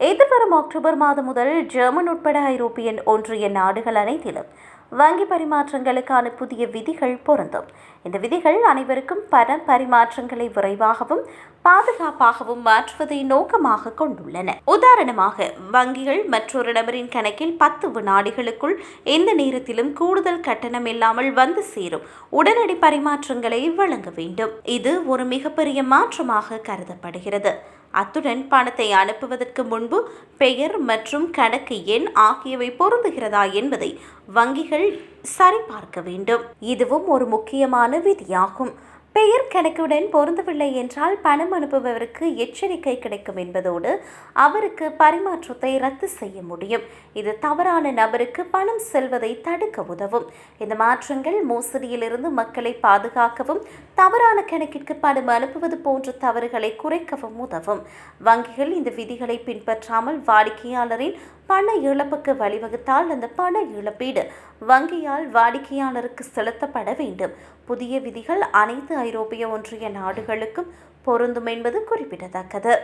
எதிர்வரும் அக்டோபர் மாதம் முதல் ஜெர்மன் உட்பட ஐரோப்பியன் ஒன்றிய நாடுகள் அனைத்திலும் வங்கி பரிமாற்றங்களுக்கான புதிய விதிகள் பொருந்தும். இந்த விதிகள் அனைவருக்கும் பண பரிமாற்றங்களை விரைவாகவும் பாதுகாப்பாகவும் மாற்றுவதை நோக்கமாக கொண்டுள்ளன. உதாரணமாக வங்கிகள் மற்றொரு நபரின் கணக்கில் பத்து வினாடிகளுக்குள் எந்த நேரத்திலும் கூடுதல் கட்டணம் இல்லாமல் வந்து சேரும். உடனடி பரிமாற்றங்களை வழங்க வேண்டும். இது ஒரு மிகப்பெரிய மாற்றமாக கருதப்படுகிறது. அத்துடன் பணத்தை அனுப்புவதற்கு முன்பு பெயர் மற்றும் கணக்கு எண் ஆகியவை பொருந்துகிறதா என்பதை வங்கிகள் சரிபார்க்க வேண்டும். இதுவும் ஒரு முக்கியமான விதியாகும். பெயர் கணக்குடன் பொருந்தவில்லை என்றால் பணம் அனுப்புபவருக்கு எச்சரிக்கை கிடைக்கும் என்பதோடு அவருக்கு பரிமாற்றத்தை ரத்து செய்ய முடியும். இது தவறான நபருக்கு பணம் செல்வதை தடுக்க உதவும். இந்த மாற்றங்கள் மோசடியிலிருந்து மக்களை பாதுகாக்கவும் தவறான கணக்கிற்கு பணம் அனுப்புவது போன்ற தவறுகளை குறைக்கவும் உதவும். வங்கிகள் இந்த விதிகளை பின்பற்றாமல் வாடிக்கையாளரின் பண இழப்புக்கு வழிவகுத்தால் அந்த பண இழப்பீடு வங்கியால் வாடிக்கையாளருக்கு செலுத்தப்பட வேண்டும். புதிய விதிகள் அனைத்து ஐரோப்பிய ஒன்றிய நாடுகளுக்கும் பொருந்தும் என்பது குறிப்பிடத்தக்கது.